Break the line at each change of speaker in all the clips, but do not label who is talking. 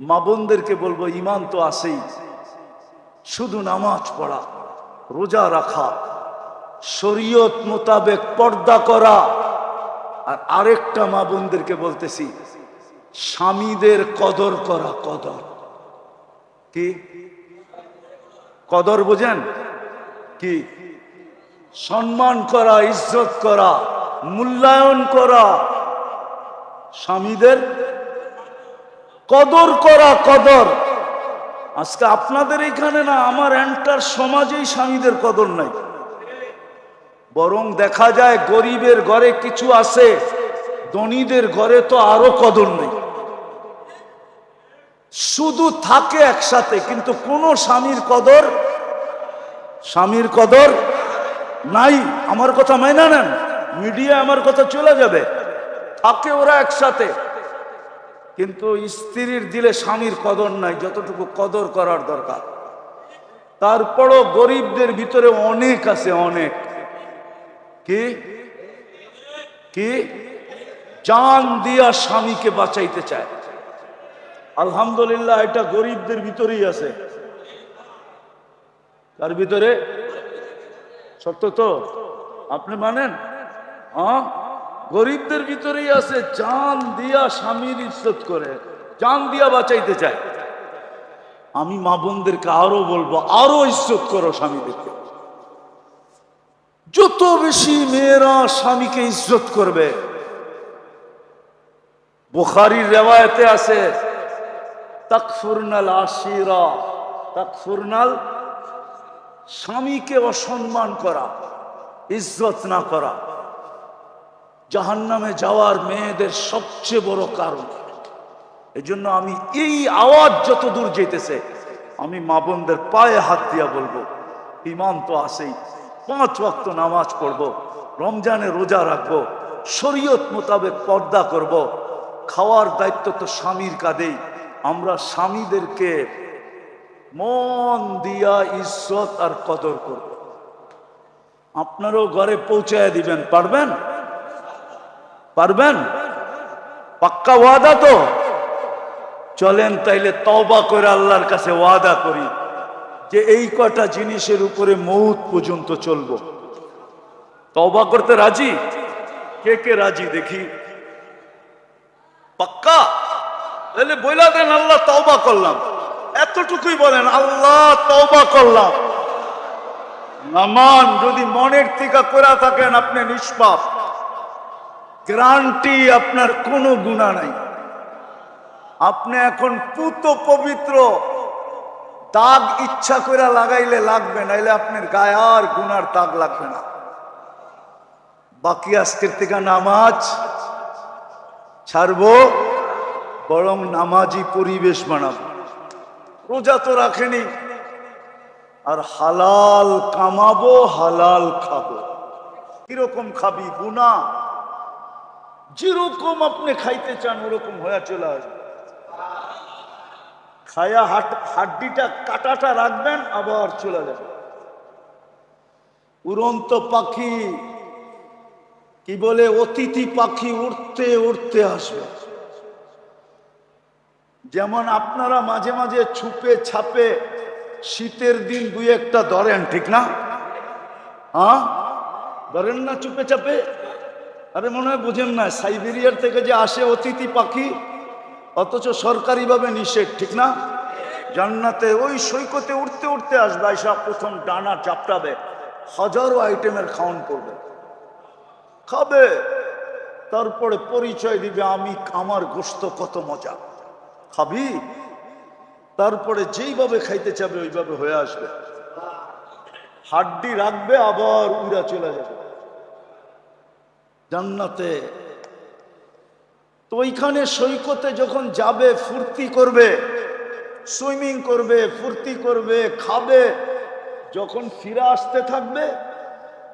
মা বোনদেরকে বলব, ইমান তো আসেই শুধু নামাজ পড়া, রোজা রাখা, শরীয়ত মোতাবেক পর্দা করা। আর আরেকটা মা বোনদেরকে বলতেছি, স্বামীদের কদর করা কদর। কি? কদর বোঝেন? কি? সম্মান করা, ইজ্জত করা, মূল্যায়ন করা। স্বামীদের কদর করা কদর। আজকে আপনাদের এখানে না, আমার এন্টার সমাজেই স্বামীদের কদর নাই। বরং দেখা যায় গরিবের ঘরে কিছু আছে, ধনীদের ঘরে তো আরও কদর নেই। শুধু থাকে একসাথে, কিন্তু কোনো স্বামীর কদর স্বামীর কদর নাই। আমার কথা মাইনা নেন মিডিয়া আমার কথা চলে যাবে। থাকে ওরা একসাথে। কিন্তু স্ত্রীর দিলে স্বামীর কদর নাই, যতটুকু কদর করার দরকার। তারপরও গরিবদের ভিতরে অনেক আছে, অনেক। কি? কি? জান দিয়া স্বামীকে বাঁচাইতে চায়। আলহামদুলিল্লাহ, এটা গরিবদের ভিতরেই আছে। তার ভিতরে? সত্য তো? আপনি মানেন? হ্যাঁ? গরিবদের ভিতরেই আছে, জান দিয়া স্বামীর ইজ্জত করে, জান দিয়া বাঁচাইতে চায়। আমি মা বোনদেরকে আরও বলব, আরও ইজ্জত করো স্বামীদেরকে। যত বেশি মেয়েরা স্বামীকে ইজ্জত করবে, বুখারির রেওয়ায়তে আছে, তাকফুরনাল আশিরা, তাকফুরনাল স্বামীকে অসম্মান করা, ইজ্জত না করা। জাহান্নামে যাওয়ার মেয়েদের সবচেয়ে বড় কারণ। এজন্য আমি এই আওয়াজ যত দূর যেতেছে, আমি মা বোনদের পায়ে হাত দিয়া বলব ইমান তো আসেই পাঁচ ওয়াক্ত নামাজ পড়ব, রমজানে রোজা রাখব, শরীয়ত মোতাবেক পর্দা করব, খাওয়ার দায়িত্ব তো স্বামীর কাঁধেই, আমরা স্বামীদেরকে মন দিয়া ইজ্জত আর কদর করব। আপনারও ঘরে পৌঁছায় দিবেন, পারবেন? পারবেন? পাক্কা ওয়াদা তো? চলেন তাইলে তওবা করে আল্লাহর কাছে ওয়াদা করি যে এই কটা জিনিসের উপরে মৌত পর্যন্ত চলবো। তওবা করতে রাজি? কে কে রাজি দেখি? পাক্কা? তাহলে বইলা দেন, আল্লাহ তওবা করলাম। এতটুকুই বলেন, আল্লাহ তওবা করলাম। নামান যদি মনের থেকে করে থাকেন, আপনি নিষ্পাপ। গ্রান্টি আপনার কোনো গুণা নাই। আপনি এখন পুত পবিত্র, দাগ ইচ্ছা করে লাগাইলে লাগবে, নাইলে আপনার গায়ে আর গুনার দাগ লাগবে না। বাকি আজকের থেকে নামাজ ছাড়বো, বরং নামাজি পরিবেশ বানাবো। রোজা তো রাখেনি, আর হালাল কামাবো, হালাল খাব। কীরকম খাবি? গুনা যেরকম আপনি খাইতে চান, ওরকম হয়ে চলে আসবে। খায়া হাট, হাড্ডিটা, কাটাটা রাখবেন, আবার চলে যাবে। উড়ন্ত পাখি, কি বলে, অতিথি পাখি উঠতে উঠতে আসবে। যেমন আপনারা মাঝে মাঝে ছুপে ছাপে, শীতের দিন দুই একটা ধরেন, ঠিক না? হ্যাঁ? ধরেন না চুপে চাপে আরে মনে হয় বুঝেন না, সাইবেরিয়ার থেকে যে আসে অতিথি পাখি, অথচ সরকারিভাবে নিষেধ, ঠিক না? জান্নাতে ওই সৈকতে উঠতে উঠতে আসবে, আইসা প্রথম ডানা চাপটাবে হাজারো আইটেমের খাওয়ান করবে। খাবে, তারপরে পরিচয় দিবে, আমি আমার গোস্ত কত মজা। খাবি? তারপরে যেইভাবে খাইতে চাবে, ওইভাবে হয়ে আসবে। হাড্ডি রাখবে, আবার উড়া চলে যাবে। জান্নাতে। তো ওইখানে সৈকতে যখন যাবে, ফুর্তি করবে, সুইমিং করবে, ফুর্তি করবে, খাবে, যখন ফিরে আসতে থাকবে,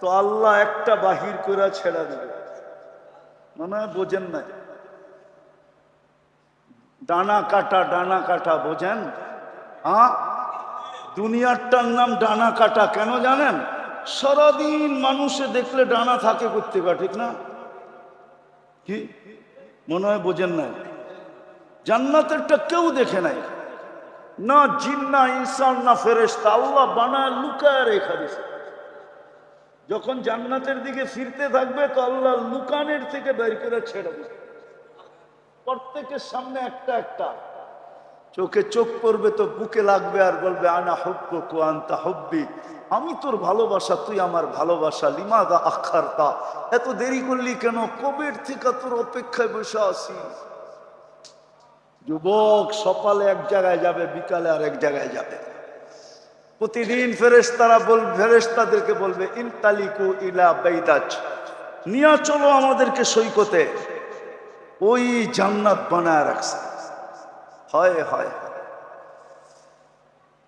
তো আল্লাহ একটা বাহির করে ছেড়ে দেবে। মনে হয় বোঝেন না ডানা কাটা ডানা কাটা, বোঝেন? হ্যাঁ? দুনিয়ারটার নাম ডানা কাটা, কেন জানেন? সারাদিন মানুষে দেখলে ডানা থাকে করতে ঠিক না? কি? মনে হয় বোঝেন না জান্নাতেরটা কেউ দেখে নাই। না জিন, না ইনসান, না ফেরেশতা, আল্লাহ বানায় লুকায় রেখা দিছে যখন জান্নাতের দিকে ফিরতে থাকবে, তো আল্লাহ লুকানের থেকে বের করে ছেড়ে দেবে। প্রত্যেকের সামনে একটা একটা। চোখে চোখ পড়বে তো বুকে লাগবে আর বলবে, আনা হব্ব কোয়ান্তা হব্বি। আমি তোর ভালোবাসা, তুই আমার ভালোবাসা, লিমাদা আখারতা? এত দেরি করলি কেন? কবের থেকে তোর অপেক্ষায় বসে আছি? যুবক সকালে এক জায়গায় যাবে, বিকালে আর এক জায়গায় যাবে। প্রতিদিন ফেরেশতারা বল, ফেরেশতাদেরকে বলবে, ইনতালিকু ইলা বেদাজ নিয়া চলো আমাদেরকে সৈকতে। ওই জান্নাত বানায় রাখছে। হয় হয়।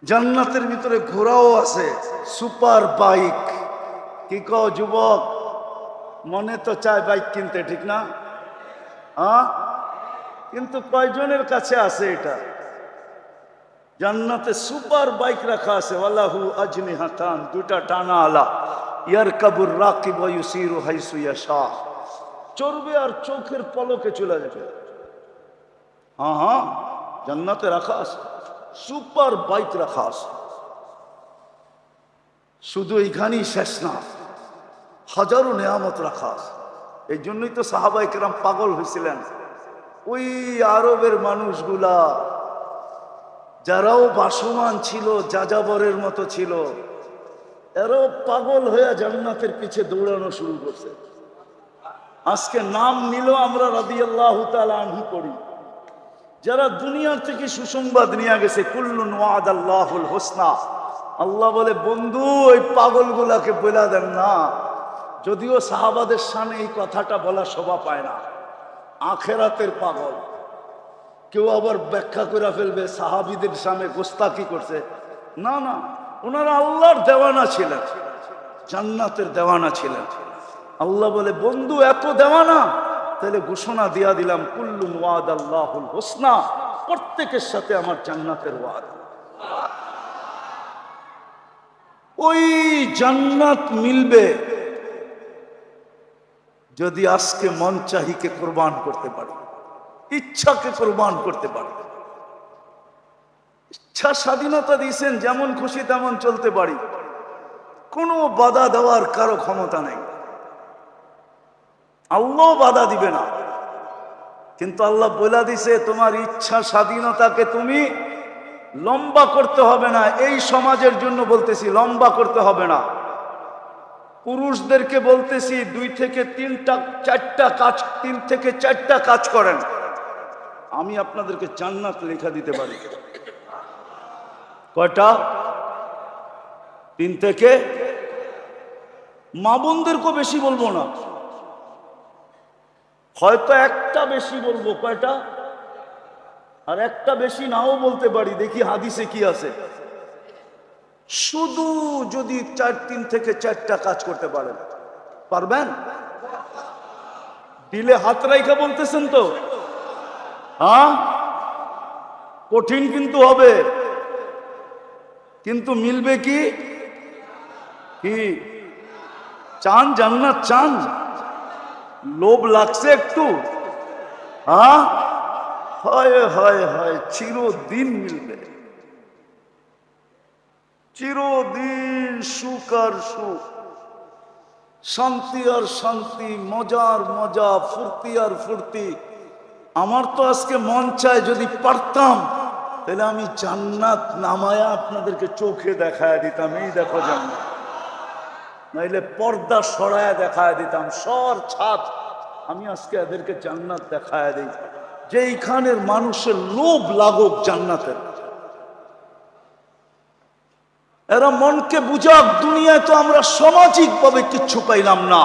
জান্নাতের ভিতরে ঘোড়াও আছে, সুপার বাইক। কি কও যুবক? মনে তো চায় বাইক কিনতে, ঠিক না? হ্যাঁ? কিন্তু কয়জনের কাছে আছে এটা? জান্নাতে সুপার বাইক রাখা আছে, ওয়ালাহু আজনি হাতান দুটা টানা আলা। ইয়ার কাবুর রাকিব ইউসিরু হাইসু ইয়াশা। চড়বে আর চোখের পলকে চলে যাবে। হ্যাঁ হ্যাঁ। জান্নাতে রাখা আছে। সুপার বাইক রাখা আছে। শুধু এইখানেই শেষ না, হাজারো নেয়ামত রাখা আছে। এই জন্যই তো সাহাবাই কেরাম পাগল হয়েছিলেন। ওই আরবের মানুষগুলা, যারাও বাসমান ছিল, যাযাবরের মতো ছিল, এরাও পাগল হয়ে জান্নাতের পিছে দৌড়ানো শুরু করছে। আজকে নাম নিল আমরা রাদি আল্লাহ আনহু করি যারা দুনিয়ার থেকে সুসংবাদ নিয়ে গেছে, কুল্লুন ওয়াদ আল্লাহুল হোসনা। আল্লাহ বলে, বন্ধু, ওই পাগলগুলাকে বলে দেন না। যদিও সাহাবাদের সামনে এই কথাটা বলা শোভা পায় না। আখেরাতের পাগল। কেউ আবার ব্যাখ্যা করে ফেলবে, সাহাবিদের সামনে গোস্তাকি করছে। না না, ওনারা আল্লাহর দেওয়ানা ছিলেন, জান্নাতের দেওয়ানা ছিলেন। আল্লাহ বলে, বন্ধু, এত দেওয়ানা? তাহলে ঘোষণা দিয়া দিলাম, কুল্লুন ওয়াদ আল্লাহুল হোসনা প্রত্যেকের সাথে আমার জান্নাতের ওয়াদ। ওই জান্নাত মিলবে যদি আজকে মন চাহিকে কোরবান করতে পারি, ইচ্ছাকে কোরবান করতে পারি। ইচ্ছা স্বাধীনতা দিয়েছেন, যেমন খুশি তেমন চলতে পারি। কোনো বাধা দেওয়ার কারও ক্ষমতা নেই। আল্লাহ বাধা দিবে না। কিন্তু আল্লাহ বলে দিছে, তোমার ইচ্ছা স্বাধীনতাকে তুমি লম্বা করতে হবে না। এই সমাজের জন্য বলতেছি, লম্বা করতে হবে না। পুরুষদেরকে বলতেছি, দুই থেকে তিনটা, চারটা কাজ, তিন থেকে চারটা কাজ করেন। আমি আপনাদেরকে জান্নাত লেখা দিতে পারি। কয়টা? তিন থেকে? মা বোনদেরকেও বেশি বলব না। হয়তো একটা বেশি বলব, কয়টা? আর একটা বেশি নাও বলতে পারি, দেখি হাদিসে কি আছে। শুধু যদি চার, তিন থেকে চারটা কাজ করতে পারেন। পারবেন? দিলে হাত রাইখা বলতেছেন তো। হ্যাঁ? কঠিন কিন্তু হবে। কিন্তু মিলবে কি? চান, জান্নাত চান। লোভ লাগছে একটু। হ্যাঁ? হয় হয় হয়, চিরদিন মিলবে। চিরদিন সুখ আর সুখ। শান্তি আর শান্তি, মজার মজা, ফুর্তি আর ফুর্তি। আমার তো আজকে মন চায় যদি পারতাম, তাহলে আমি জান্নাত নামায়া আপনাদেরকে চোখে দেখায় দিতাম। এই দেখো জান্নাত। নাইলে পর্দা সরায় দেখায় দিতাম, সর ছাদ। আমি আজকে এদেরকে জান্নাত দেখায় দিই। যে এইখানের মানুষের লোভ লাগুক জান্নাতের। এরা মনকে বুঝাক, দুনিয়ায় তো আমরা সামাজিকভাবে কিচ্ছু পাইলাম না,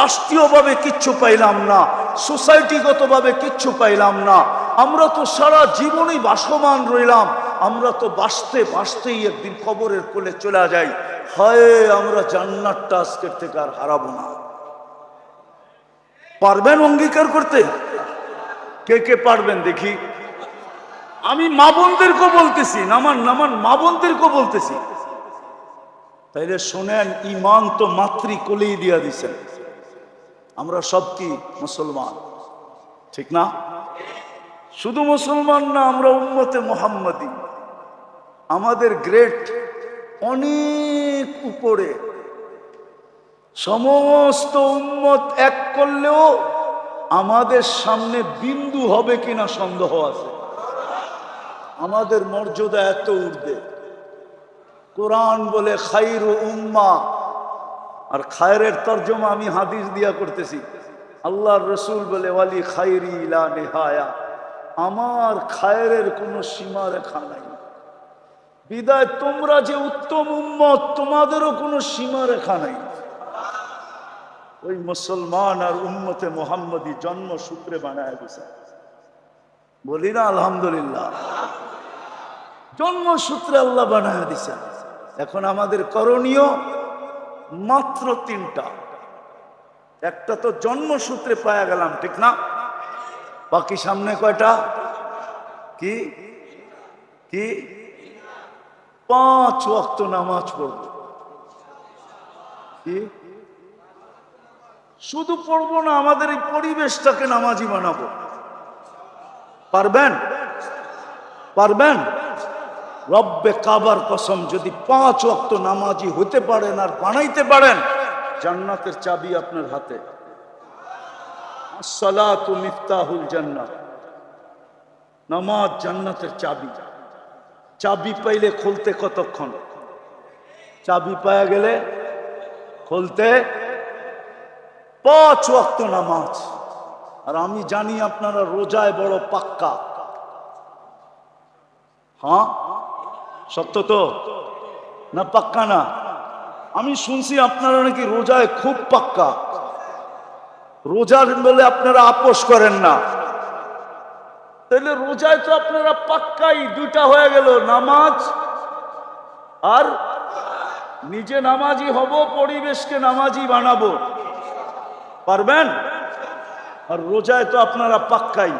রাষ্ট্রীয়ভাবে কিচ্ছু পাইলাম না, সোসাইটিগতভাবে কিচ্ছু পাইলাম না। আমরা তো সারা জীবনই বাসমান রইলাম আমরা তো বাঁচতে বাঁচতেই একদিন কবরের কোলে চলে যাই। হয়, আমরা জান্নাতটা আজকের থেকে আর হারাবো না। পারবেন অঙ্গীকার করতে? কে কে পারবেন দেখি। আমি মা বোনদেরকেও বলতেছি, নামান নামান মা বোনদেরকেও বলতেছি। তাইলে শোনেন ইমান তো মাতৃ কোলেই দিয়া দিছেন। আমরা সব কি? মুসলমান। ঠিক না? শুধু মুসলমান না, আমরা উম্মতে মোহাম্মদী। আমাদের গ্রেট অনেক উপরে। সমস্ত উম্মত এক করলেও আমাদের সামনে বিন্দু হবে কিনা সন্দেহ আছে। আমাদের মর্যাদা এত উঠবে কোরআন বলে খাইরু উম্মা। আর খায়রের তর্জমা আমি হাদিস দিয়া করতেছি। আল্লাহর রসুল বলে, ওয়ালি খাইরি ইলা নেহায়া। আমার খায়রের কোনো সীমা রেখা নাই। বিদায়, তোমরা যে উত্তম উম্মত, তোমাদেরও কোনো সীমা রেখা নাই। ওই মুসলমান আর উম্মতে মোহাম্মদী জন্ম সূত্রে বানায় দিছে। বলি না, আলহামদুলিল্লাহ। জন্মসূত্রে আল্লাহ বানায় দিছে। এখন আমাদের করণীয় মাত্র তিনটা। একটা তো জন্মসূত্রে পাওয়া গেলাম, ঠিক না? বাকি সামনে কয়টা? কি? কি? পাঁচ ওয়াক্ত নামাজ পড়ব। শুধু পড়ব না, আমাদের এই পরিবেশটাকে নামাজি বানাবো। পারবেন? পারবেন? রব্বে কাবার কসম, যদি পাঁচ ওয়াক্ত নামাজি হতে পারেন আর বানাইতে পারেন, জান্নাতের চাবি আপনার হাতে। সালাতু মিফতাহুল জান্নাত। নামাজ জান্নাতের চাবি। চাবি পাইলে খুলতে কতক্ষণ? চাবি পাওয়া গেলে খুলতে পাঁচ ওয়াক্ত নামাজ। আর আমি জানি আপনারা রোজায় বড় পাক্কা। হ্যাঁ? সত্য তো? না পাক্কা না? আমি শুনছি আপনারা নাকি রোজায় খুব পাক্কা। রোজার বলে আপনারা আপোষ করেন না। তাহলে রোজায় তো আপনারা পাক্কাই দুইটা হয়ে গেল, নামাজ আর নিজে নামাজি হব, পরিবেশকে নামাজি বানাবো। পারবেন? আর রোজায় তো আপনারা পাক্কাই।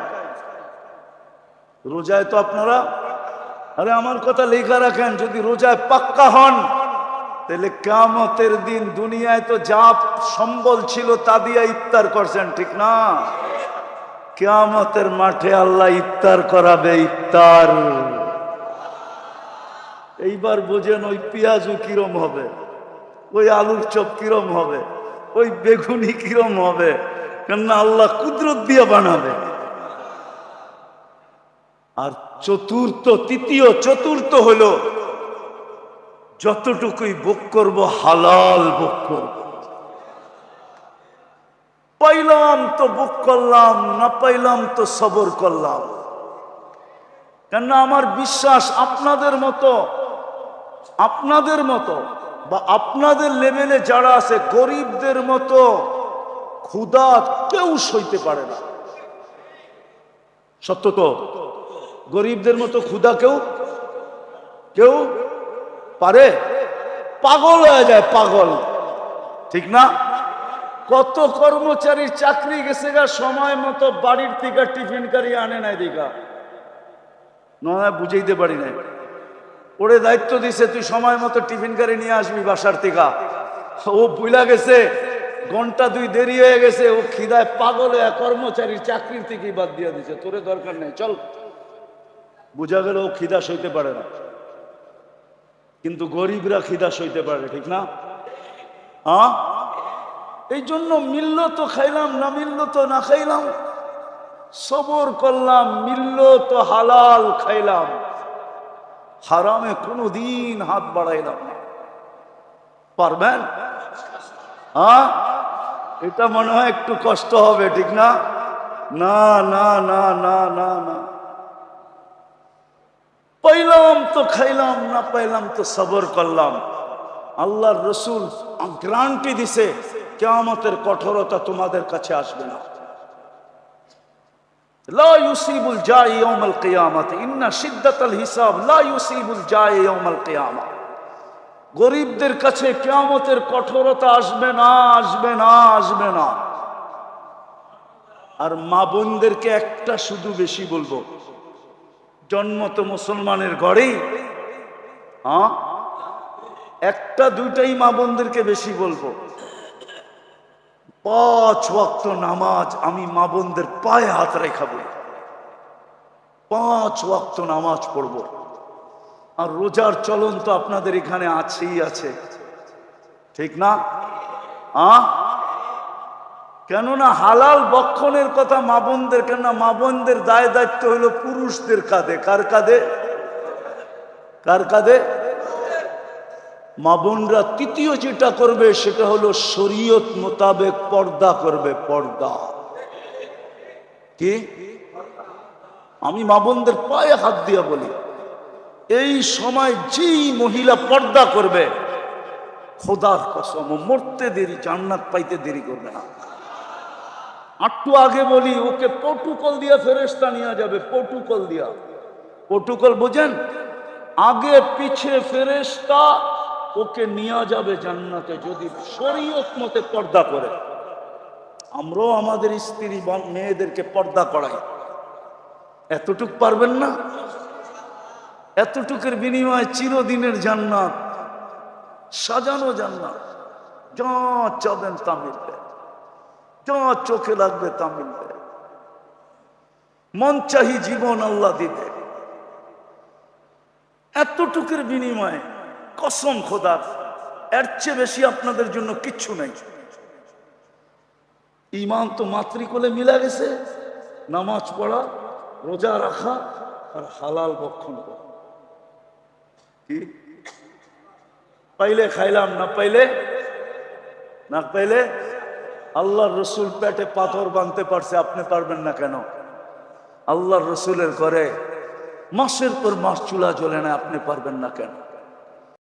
রোজায় তো আপনারা, আরে আমার কথা লেখা রাখেন, যদি রোজায় পাক্কা হন, তাহলে কামতের দিন দুনিয়ায় তো যা সম্বল ছিল তা দিয়ে ইফতার করছেন, ঠিক না? কেয়ামতের মাঠে আল্লাহ ইফতার করাবে, ইফতার। এইবার বোঝেন ওই পেঁয়াজু কিরম হবে, ওই আলুর চপ কিরম হবে, ওই বেগুনি কিরম হবে, কেননা আল্লাহ কুদরত দিয়ে বানাবে। আর চতুর্থ, তৃতীয়, চতুর্থ হলো, যতটুকুই ভোগ করব, হালাল ভোগ করব। পাইলাম তো বুক করলাম, না পাইলাম তো সবর করলাম। কেননা আমার বিশ্বাস আপনাদের মতো আপনাদের মতো বা আপনাদের লেভেলে যারা আছে, গরিবদের মতো ক্ষুদা কেউ সইতে পারে না। সত্য তো? গরিবদের মতো ক্ষুদা কেউ কেউ পারে? পাগল হয়ে যায় পাগল। ঠিক না? কত কর্মচারীর চাকরি গেছে গা, সময় মতো বাড়ির থেকে টিফিন কারি আনে নাই দিঘা নয়, বুঝাইতে পারি নাই। ওরে দায়িত্ব দিছে, তুই সময় মতো টিফিন কারি নিয়ে আসবি বাসার থেকে। ও বুইলা গেছে, ঘণ্টা দুই দেরি হয়ে গেছে, ও খিদায় পাগল কর্মচারীর চাকরির থেকেই বাদ দিয়ে দিছে। তোরে দরকার নেই, চল। বোঝা গেল ও খিদা সইতে পারে না। কিন্তু গরিবরা খিদা সইতে পারে, ঠিক না? হ্যাঁ এই জন্য মিলল তো খাইলাম, না মিলল তো না খাইলাম। সবর করলাম, মিলল তো হালাল খাইলাম। হারামে কোনো দিন হাত বাড়াইলাম পারবেন? হ্যাঁ? এটা মনে হয় একটু কষ্ট হবে, ঠিক না? না না না না না না। পাইলাম তো খাইলাম, না পাইলাম তো সবর করলাম। আল্লাহর রসুল গ্রান্টি দিছে কেয়ামতের কঠোরতা তোমাদের কাছে আসবে না। লা ইউসিবুল জায় ইয়াউমাল হিসাব, লা ইউসিবুল জায় ইয়াউমাল গরিবদের কাছে কেয়ামতের কঠোরতা আসবে না আসবে না আসবে না। আর মা বোনদেরকে একটা শুধু বেশি বলব, জন্ম তো মুসলমানের ঘরেই। হ্যাঁ? একটা দুইটাই মা বোনদেরকে বেশি বলব। পাঁচ ওয়াক্ত নামাজ আমি মা বোনদের পায়ে হাত রেখা বলি। পাঁচ ওয়াক্ত নামাজ পড়ব। আর রোজার চলন তো আপনাদের এখানে আছেই আছে। ঠিক না? আ? কেননা হালাল বক্ষণের কথা মা বোনদের, কেননা মা বোনদের দায় দায়িত্ব হলো পুরুষদের কাঁধে। কার কাঁধে? কার কাঁধে? মা বোনরা তৃতীয় যেটা করবে সেটা হলো শরীয়ত মোতাবেক পর্দা করবে, পর্দা। কি? আমি মা বোনদের পায়ে হাত দিয়া বলি, এই সময় যেই মহিলা পর্দা করবে, খোদার কসম মরতে দেরি, জান্নাত পাইতে দেরি করবে না। একটু আগে বলি, ওকে প্রোটোকল দিয়া ফেরেস্তা নিয়ে যাবে প্রোটোকল দিয়া। প্রোটোকল বোঝেন? আগে পিছে ফেরেস্তা ওকে নিয়ে যাবে জান্নাতে যদি শরীয়ত মতে পর্দা করে। আমরাও আমাদের স্ত্রী মেয়েদেরকে পর্দা করাই। এতটুক পারবেন না? এতটুকের বিনিময়ে চিরদিনের জান্নাত, সাজানো জান্নাত। যা চাবেন তা মিলবে। যা চোখে লাগবে তা মিলবে। মন চাহি জীবন আল্লাহ দিবে। এতটুকের বিনিময়ে কসম খোদার এর চেয়ে বেশি আপনাদের জন্য কিচ্ছু নেই। ইমান তো মাতৃকোলে মিলা গেছে, নামাজ পড়া, রোজা রাখা আর হালাল বক্ষণ করা। কি? পাইলে খাইলাম, না পাইলে? না পাইলে? আল্লাহর রসুল পেটে পাথর বাঁধতে পারছে, আপনি পারবেন না কেন? আল্লাহর রসুলের করে মাসের পর মাস চুলা জ্বলে না, আপনি পারবেন না কেন?